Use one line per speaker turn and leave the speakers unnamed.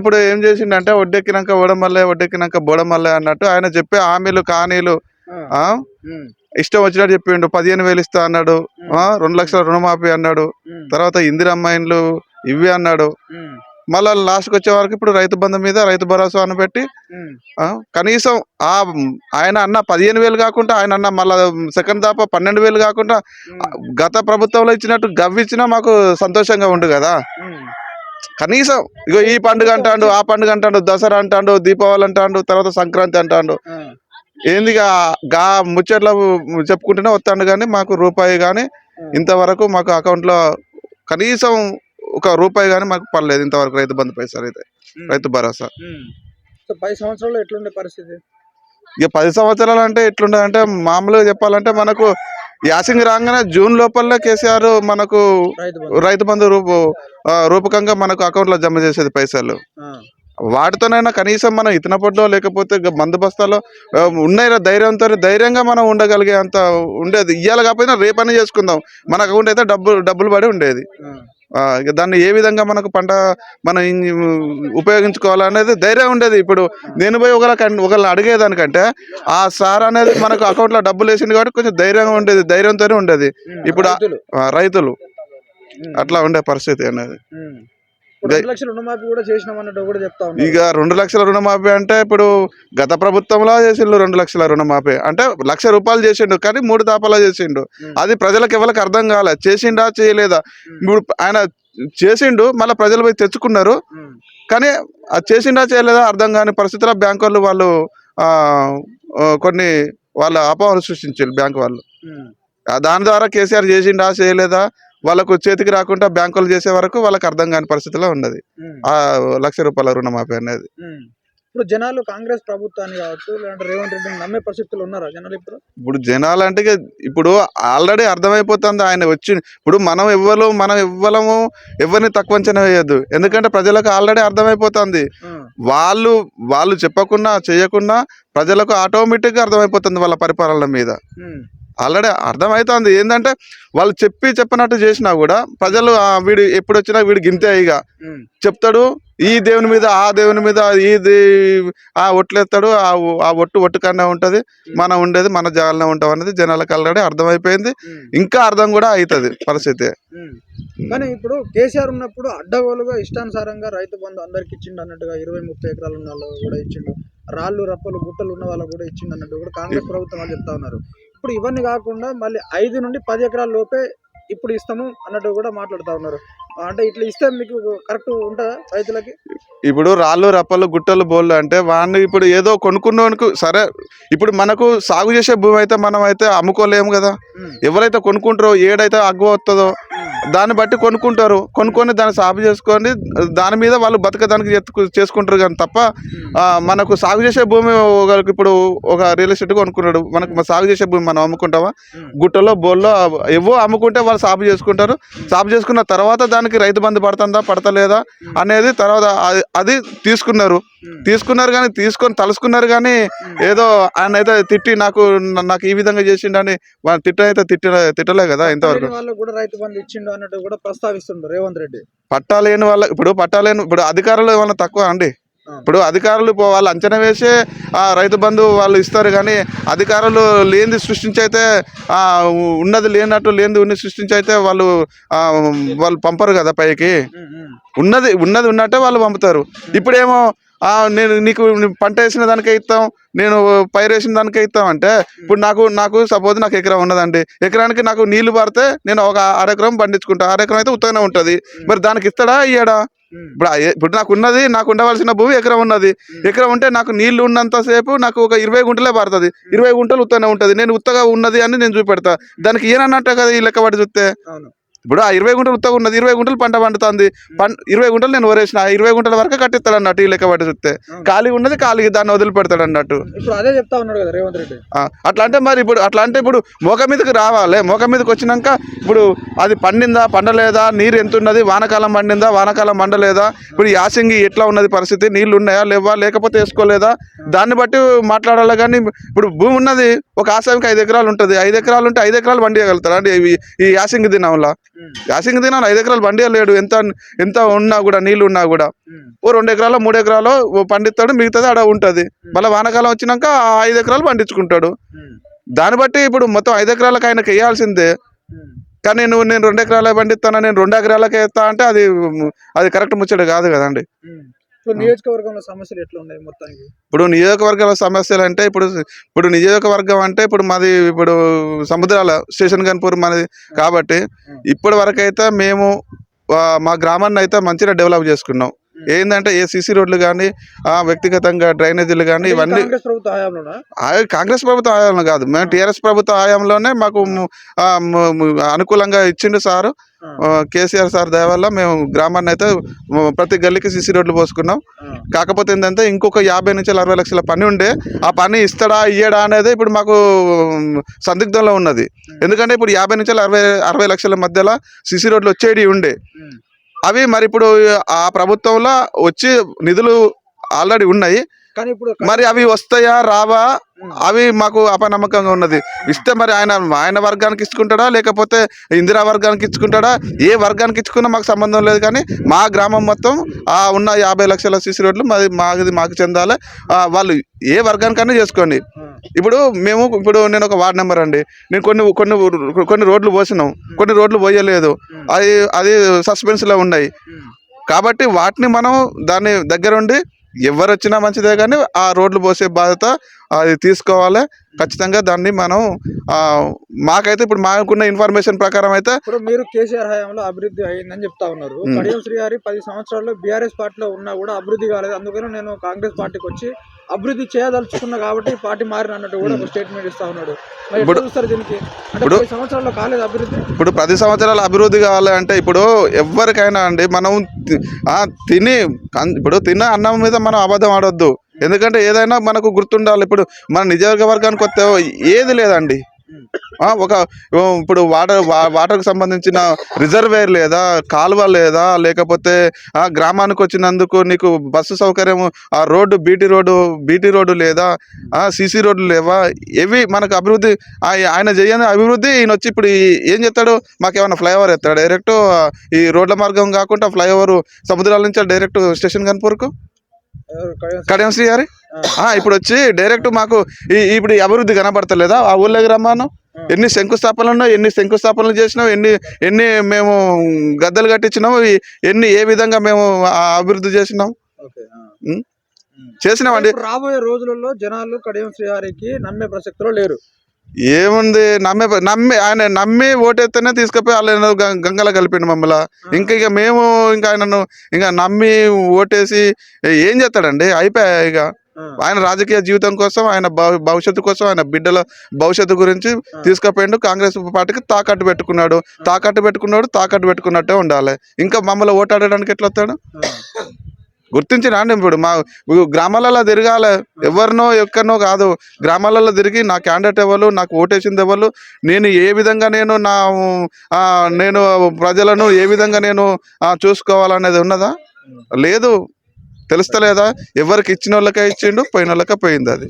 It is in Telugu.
ఇప్పుడు ఏం చేసిండంటే ఒడ్డెక్కినాక ఓడమల్లే ఒడ్డెక్కినాక బోడమల్లే అన్నట్టు ఆయన చెప్పే హామీలు కానీలు ఆ. ఇష్టం వచ్చినట్టు చెప్పిండు. పదిహేను వేలు ఇస్తా అన్నాడు. ఆ, రెండు లక్షల రుణమాఫీ అన్నాడు. తర్వాత ఇందిరమ్మ ఇండ్లు ఇవి అన్నాడు. మళ్ళా లాస్ట్కి వచ్చే వరకు ఇప్పుడు రైతు బంధు మీద రైతు భరోసా అని పెట్టి కనీసం ఆ ఆయన అన్న పదిహేను వేలు కాకుండా ఆయన అన్న మళ్ళా సెకండ్ దాప పన్నెండు వేలు కాకుండా గత ప్రభుత్వంలో ఇచ్చినట్టు గవ్విచ్చినా మాకు సంతోషంగా ఉండు కదా. కనీసం ఇగో ఈ పండుగ అంటాడు ఆ పండుగ అంటాడు దసరా అంటాడు దీపావళి అంటాడు తర్వాత సంక్రాంతి అంటాడు. ఏంది గా ముచ్చట్లు చెప్పుకుంటూనే వస్తాడు కానీ మాకు రూపాయి కానీ ఇంతవరకు మాకు account లో కనీసం ఒక రూపాయి కానీ మాకు పర్లేదు ఇంతవరకు రైతు బంధు పైసలు అయితే రైతు భరోసా.
పది సంవత్సరాలు ఎట్లుండే పరిస్థితి?
ఇక పది సంవత్సరాలు అంటే ఎట్లుండదు అంటే మామూలుగా చెప్పాలంటే మనకు యాసింగ్ రాగానే జూన్ లోపలనే కేసీఆర్ మనకు
రైతు బంధు.
రూపు రూపకంగా మనకు account లో జమ చేసేది పైసలు. వాటితోనైనా కనీసం మనం ఇతన పొడ్లో లేకపోతే మందు బస్తాలో ఉన్నాయి ధైర్యంతో ధైర్యంగా మనం ఉండగలిగే అంత ఉండేది. ఇయ్యాలి కాకపోయినా రేపని చేసుకుందాం. మన అకౌంట్ అయితే డబ్బులు డబ్బులు పడి ఉండేది. దాన్ని ఏ విధంగా మనకు పంట మనం ఉపయోగించుకోవాలనేది ధైర్యం ఉండేది. ఇప్పుడు నేను పోయి ఒకళ్ళ ఒకళ్ళని అడిగేదానికంటే ఆ సార్ అనేది మనకు account లో డబ్బులు వేసింది కాబట్టి కొంచెం ధైర్యంగా ఉండేది ధైర్యంతోనే ఉండేది. ఇప్పుడు
రైతులు.
అట్లా ఉండే పరిస్థితి అనేది. ఇక రెండు లక్షల రుణమాఫీ అంటే ఇప్పుడు గత ప్రభుత్వంలో చేసిండు రెండు లక్షల రుణమాఫీ. అంటే లక్ష రూపాయలు చేసిండు కానీ మూడు దాపాలా చేసిండు. అది ప్రజలకు ఎవరికి అర్థం కాలే. చేసిండా చేయలేదా. ఇప్పుడు ఆయన చేసిండు మళ్ళీ ప్రజలు పోయి తెచ్చుకున్నారు. కానీ అది చేసిండా చేయలేదా అర్థం కాని పరిస్థితుల్లో బ్యాంక్ వాళ్ళు వాళ్ళు కొన్ని వాళ్ళ అపోహలు సృష్టించారు బ్యాంక్ వాళ్ళు. దాని ద్వారా కేసీఆర్ చేసిండా చేయలేదా? వాళ్ళకు చేతికి రాకుండా బ్యాంకులు చేసే వరకు వాళ్ళకి అర్థం కాని పరిస్థితిలో ఉన్నది. ఆ లక్ష రూపాయల రుణమాఫీ అనేది.
ఇప్పుడు జనాలు కాంగ్రెస్ ప్రభుత్వాన్ని కావచ్చు లేదంటే రేవంత్ రెడ్డిని నమ్మే పరిస్థితులు ఉన్నారా జనాలు ఇప్పుడు
ఇప్పుడు జనాలు అంటే ఇప్పుడు ఆల్రెడీ అర్థమైపోతుంది ఆయన వచ్చి ఇప్పుడు మనం ఎవ్వరు మనం ఎవ్వరము ఎవరిని తక్కువ అంచనా వేయద్దు ఎందుకంటే ప్రజలకు ఆల్రెడీ అర్థమైపోతుంది. వాళ్ళు వాళ్ళు చెప్పకుండా చేయకుండా ప్రజలకు ఆటోమేటిక్గా అర్థమైపోతుంది వాళ్ళ పరిపాలన మీద. ఆల్రెడీ అర్థమవుతుంది ఏంటంటే వాళ్ళు చెప్పి చెప్పినట్టు చేసినా కూడా ప్రజలు "ఆ, వీడు ఎప్పుడు వచ్చినా వీడు గింతే ఇక. చెప్తాడు ఈ దేవుని మీద ఆ దేవుని మీద ఇది ఆ ఒట్లేస్తాడు ఆ ఒట్టు ఒట్టు కన్నా ఉంటది మనం ఉండేది మన జాగాలనే ఉంటాం అనేది జనాలకు ఆల్రెడీ అర్థమైపోయింది. ఇంకా అర్థం కూడా అవుతుంది పరిస్థితి.
కానీ ఇప్పుడు కేసీఆర్ ఉన్నప్పుడు అడ్డగోలుగా ఇష్టానుసారంగా రైతు బంధు అందరికి ఇచ్చిండు అన్నట్టుగా ఇరవై ముప్పై ఎకరాలు ఉన్న వాళ్ళు కూడా ఇచ్చిండు. రాళ్ళు రప్పలు గుట్టలు ఉన్న వాళ్ళకు కూడా ఇచ్చిండు అన్నట్టు కూడా కాంగ్రెస్ ప్రభుత్వం వాళ్ళు చెప్తా ఉన్నారు. ఇప్పుడు ఇవన్నీ కాకుండా మళ్ళీ ఐదు నుండి పది ఎకరాల లోపే ఇప్పుడు ఇస్తాము అన్నట్టు కూడా మాట్లాడుతూ ఉన్నారు. అంటే ఇట్లా ఇస్తే మీకు కరెక్ట్ ఉంటుందా రైతులకి?
ఇప్పుడు రాళ్ళు రప్పలు గుట్టలు బోళ్ళు అంటే వాడిని ఇప్పుడు ఏదో కొనుక్కున్నోనికి సరే ఇప్పుడు మనకు సాగు చేసే భూమి అయితే మనం అయితే అమ్ముకోలేము కదా. ఎవరైతే కొనుక్కుంటారో ఏడైతే అగ్గు వస్తుందో దాన్ని బట్టి కొనుక్కుంటారు. కొనుక్కొని దాన్ని సాగు చేసుకొని దాని మీద వాళ్ళు బతకడానికి ఎత్తుకు- చేసుకుంటారు కానీ తప్ప మనకు సాగు చేసే భూమి ఒకరికి ఇప్పుడు ఒక రియల్ ఎస్టేట్ కొనుక్కున్నాడు. మనకు మన సాగు చేసే భూమి మనం అమ్ముకుంటామా. గుట్టలో బోల్లో ఎవో అమ్ముకుంటే వాళ్ళు సాగు చేసుకుంటారు. సాగు చేసుకున్న తర్వాత దానికి రైతు బంధు పడుతుందా పడతలేదా అనేది తర్వాత అది- అది తీసుకున్నారు. తీసుకున్నారు కానీ తీసుకొని తలుసుకున్నారు కానీ ఏదో ఆయన అయితే తిట్టి నాకు నాకు ఈ విధంగా చేసిండని వాళ్ళ తిట్ట అయితే తిట్ట తిట్టలే కదా ఇంతవరకు
లేని వాళ్ళకు కూడా రైతు బంధు ఇచ్చిండు అన్నట్టు కూడా ప్రస్తావిస్తుండ్రు రేవంత్ రెడ్డి
పట్టా లేని వాళ్ళ ఇప్పుడు పట్టా లేని ఇప్పుడు అధికారులు ఏమన్నా తక్కువ అండి. ఇప్పుడు అధికారులు పో- వాళ్ళు అంచనా వేసే రైతు బంధు వాళ్ళు ఇస్తారు కానీ అధికారులు లేనిది సృష్టించి అయితే ఉన్నది లేనట్టు లేనిది ఉన్న సృష్టించి అయితే వాళ్ళు వాళ్ళు పంపరు కదా పైకి. ఉన్నది ఉన్నది ఉన్నట్టే వాళ్ళు పంపుతారు. ఇప్పుడేమో నేను నీకు పంట వేసిన దానికే ఇస్తాం నేను పైరు వేసిన దానికే ఇస్తాం అంటే ఇప్పుడు నాకు నాకు సపోజ్ నాకు ఎకరం ఉన్నదండి. ఎకరానికి నాకు నీళ్ళు పారితే నేను ఒక అరెకరం పండించుకుంటా. అరెకరం అయితే ఉత్తగానే ఉంటుంది. మరి దానికి ఇస్తాడా ఇయ్యడా? ఇప్పుడు ఇప్పుడు నాకు ఉన్నది నాకు ఉండవలసిన భూమి ఎకరం ఉన్నది. ఎకరం ఉంటే నాకు నీళ్ళు ఉన్నంతసేపు నాకు ఒక ఇరవై గుంటలే పడుతుంది ఇరవై గుంటలు ఉత్తగానే ఉంటుంది. నేను ఉత్తగా ఉన్నది అని నేను చూపెడతా. దానికి ఏనన్నట్టే కదా ఈ లెక్క పడి చూస్తే? ఇప్పుడు ఆ ఇరవై గుంటలు ఉత్తగా ఉన్నది ఇరవై గుంటలు పంట పండుతుంది. పం ఇరవై గుంటలు నేను వరేసిన ఆ ఇరవై గుంటల వరకు కట్టిస్తాడు అన్నట్టు ఈ లెక్క పట్టి చూస్తే. ఖాళీ ఉన్నది ఖాళీ దాన్ని వదిలిపెడతాడు అన్నట్టు.
ఇప్పుడు అదే చెప్తా ఉన్నాడు కదా రేవంత్ రెడ్డి.
అట్లా అంటే మరి ఇప్పుడు అట్లా అంటే ఇప్పుడు మోక మీదకి రావాలి. మోక మీదకి వచ్చినాక ఇప్పుడు అది పండిందా పండలేదా నీరు ఎంత ఉన్నది వానకాలం పండిందా వానకాలం పండలేదా ఇప్పుడు యాసింగి ఎట్లా ఉన్నది పరిస్థితి నీళ్ళు ఉన్నాయా లేవా లేకపోతే వేసుకోలేదా? దాన్ని బట్టి మాట్లాడాలి కానీ ఇప్పుడు భూమి ఉన్నది ఒక ఆశయంకి ఐదు ఎకరాలు ఉంటుంది. ఐదు ఎకరాలు ఉంటే ఐదు ఎకరాలు పండియగలుగుతారా? అంటే ఈ- యాసింగి దినంలో. యాసింగ్ దినాను ఐదు ఎకరాలు బండి లేడు. ఎంత ఎంత ఉన్నా కూడా నీళ్ళు ఉన్నా కూడా. ఓ రెండు ఎకరాలు మూడు ఎకరాలు పండిస్తాడు మిగతాది ఆడ ఉంటుంది. మళ్ళీ వానాకాలం వచ్చినాక ఆ ఐదు ఎకరాలు పండించుకుంటాడు. దాన్ని బట్టి ఇప్పుడు మొత్తం ఐదు ఎకరాలకు ఆయనకి వేయాల్సిందే. కానీ నువ్వు నేను రెండు ఎకరాలే పండిస్తాను నేను రెండు ఎకరాలకే వేస్తా అంటే అది అది కరెక్ట్ ముచ్చట కాదు కదండి.
ఇప్పుడు నియోజకవర్గంలో సమస్యలు ఎట్లా ఉన్నాయి మొత్తానికి?
ఇప్పుడు నియోజకవర్గాల సమస్యలు అంటే ఇప్పుడు ఇప్పుడు నియోజకవర్గం అంటే ఇప్పుడు మాది ఇప్పుడు సముద్రాల స్టేషన్ కన్పూర్ మనది కాబట్టి ఇప్పటి వరకు అయితే మేము మా గ్రామాన్ని అయితే మంచిగా డెవలప్ చేసుకున్నాం. ఏంటంటే ఏ సీసీ రోడ్లు కానీ వ్యక్తిగతంగా డ్రైనేజీలు కానీ ఇవన్నీ
కాంగ్రెస్ ప్రభుత్వ
హయాంలో కాదు. మేము టీఆర్ఎస్ ప్రభుత్వ హయాంలోనే మాకు అనుకూలంగా ఇచ్చిండు సారు. కేసీఆర్ సార్ దయ వల్ల మేము గ్రామాన్ని అయితే ప్రతి గల్లీకి సీసీ రోడ్లు పోసుకున్నాం. కాకపోతే ఏంటంటే ఇంకొక యాభై నుంచి అరవై లక్షల పని ఉండే ఆ పని ఇస్తాడా ఇయ్యడా అనేది ఇప్పుడు మాకు సందిగ్ధంలో ఉన్నది. ఎందుకంటే ఇప్పుడు యాభై నుంచి అరవై అరవై లక్షల మధ్యలో సీసీ రోడ్లు వచ్చేవి ఉండే. అవి మరి ఇప్పుడు ఆ ప్రభుత్వంలో వచ్చి నిధులు ఆల్రెడీ ఉన్నాయి.
కానీ ఇప్పుడు
మరి అవి వస్తాయా రావా? అవి మాకు అపనమ్మకంగా ఉన్నది. ఇస్తే మరి ఆయన ఆయన వర్గానికి ఇచ్చుకుంటాడా లేకపోతే ఇందిరా వర్గానికి ఇచ్చుకుంటాడా? ఏ వర్గానికి ఇచ్చుకున్నా మాకు సంబంధం లేదు కానీ మా గ్రామం మొత్తం ఆ ఉన్న యాభై లక్షల సీసీ రోడ్లు మాది మాది మాకు చెందాలి. వాళ్ళు ఏ వర్గానికైనా చేసుకోండి. ఇప్పుడు మేము ఇప్పుడు నేను ఒక వార్డ్ నెంబర్ అండి. నేను కొన్ని కొన్ని కొన్ని రోడ్లు పోసినాం. కొన్ని రోడ్లు పోయలేదు. అది అది సస్పెన్స్లో ఉన్నాయి. కాబట్టి వాటిని మనం దాన్ని దగ్గరుండి ఎవరు వచ్చినా మంచిదే కానీ ఆ రోడ్లు పోసే బాధ్యత అది తీసుకోవాలి. ఖచ్చితంగా దాన్ని మనం ఆ, మాకైతే ఇప్పుడు మాకున్న ఇన్ఫర్మేషన్ ప్రకారం అయితే
ఇప్పుడు మీరు కేసీఆర్ హయాంలో అభివృద్ధి అయిందని చెప్తా ఉన్నారు. కడియం శ్రీహారి పది సంవత్సరాల్లో బీఆర్ఎస్ పార్టీలో ఉన్నా కూడా అభివృద్ధి కాలేదు. అందుకని నేను కాంగ్రెస్ పార్టీకి వచ్చి అభివృద్ధి చేయదలుచుకున్నా కాబట్టి పార్టీ మారిన అన్నట్టు కూడా ఒక స్టేట్మెంట్ ఇస్తా ఉన్నాడు.
ఇప్పుడు-
దీనికి? సంవత్సరాల్లో కాలేదు అభివృద్ధి.
ఇప్పుడు పది సంవత్సరాల అభివృద్ధి కావాలి అంటే ఇప్పుడు ఎవరికైనా అండి మనం తిని ఇప్పుడు తిన్న అన్నం మీద మనం అబద్ధం ఆడొద్దు. ఎందుకంటే ఏదైనా మనకు గుర్తుండాలి. ఇప్పుడు మన నియోజకవర్గానికి వస్తే ఏది లేదండి. ఒక ఇప్పుడు వాటర్ వా- వాటర్కి సంబంధించిన రిజర్వేర్ లేదా కాలువ లేదా లేకపోతే ఆ గ్రామానికి వచ్చినందుకు నీకు బస్సు సౌకర్యం ఆ road BT road BT road లేదా ఆ సీసీ రోడ్లు లేవా? ఇవి మనకు అభివృద్ధి ఆయన చేయని అభివృద్ధి ఈయన వచ్చి ఇప్పుడు ఏం చేస్తాడు? మాకేమైనా ఫ్లైఓవర్ ఎత్తాడు? డైరెక్ట్ ఈ రోడ్ల మార్గం కాకుండా ఫ్లైఓవర్ సముద్రాల నుంచి డైరెక్ట్ స్టేషన్ కనుపూర్కు
కడియం
శ్రీ గారి? ఇప్పుడు వచ్చి డైరెక్ట్ మాకు ఈ ఇప్పుడు అభివృద్ధి కనబడతలేదా? ఆ ఊళ్ళోకి రమ్మాను. ఎన్ని శంకుస్థాపనలు ఉన్నాయి ఎన్ని శంకుస్థాపనలు చేసినాం ఎన్ని ఎన్ని మేము గద్దెలు కట్టించినాం ఈ- ఎన్ని ఏ విధంగా మేము అభివృద్ధి చేసినాం. చేసినామండి.
రాబోయే రోజులలో జనాలు కడియం శ్రీహారికి నమ్మే ప్రసక్తిలో లేరు.
ఏముంది? నమ్మే నమ్మి ఆయన నమ్మి ఓటేస్తేనే తీసుకుపోయి వాళ్ళు గంగలో కలిపిండు మమ్మల్ని. ఇంకా ఇక మేము ఇంకా ఆయనను ఇంకా నమ్మి ఓటేసి ఏం చేస్తాడండి? అయిపోయా ఇక. ఆయన రాజకీయ జీవితం కోసం ఆయన భవి- భవిష్యత్తు కోసం ఆయన బిడ్డల భవిష్యత్తు గురించి తీసుకుపోయిండు. కాంగ్రెస్ పార్టీకి తాకట్టు పెట్టుకున్నాడు. తాకట్టు పెట్టుకున్నాడు తాకట్టు పెట్టుకున్నట్టే ఉండాలి. ఇంకా మమ్మల్ని ఓటాడడానికి ఎట్లా వస్తాడు. గుర్తించి రాండి ఇప్పుడు మా గ్రామాలలో తిరగాలి. ఎవరినో ఎక్కడనో కాదు. గ్రామాలలో తిరిగి నా క్యాండిడేట్ ఎవరు నాకు ఓటేసింది ఎవరు నేను ఏ విధంగా నేను నా నేను ప్రజలను ఏ విధంగా నేను చూసుకోవాలనేది ఉన్నదా? లేదు. తెలుస్తలేదా? ఎవరికి ఇచ్చిన వాళ్ళకే ఇచ్చిండు పోయిన వాళ్ళకే పోయింది అది.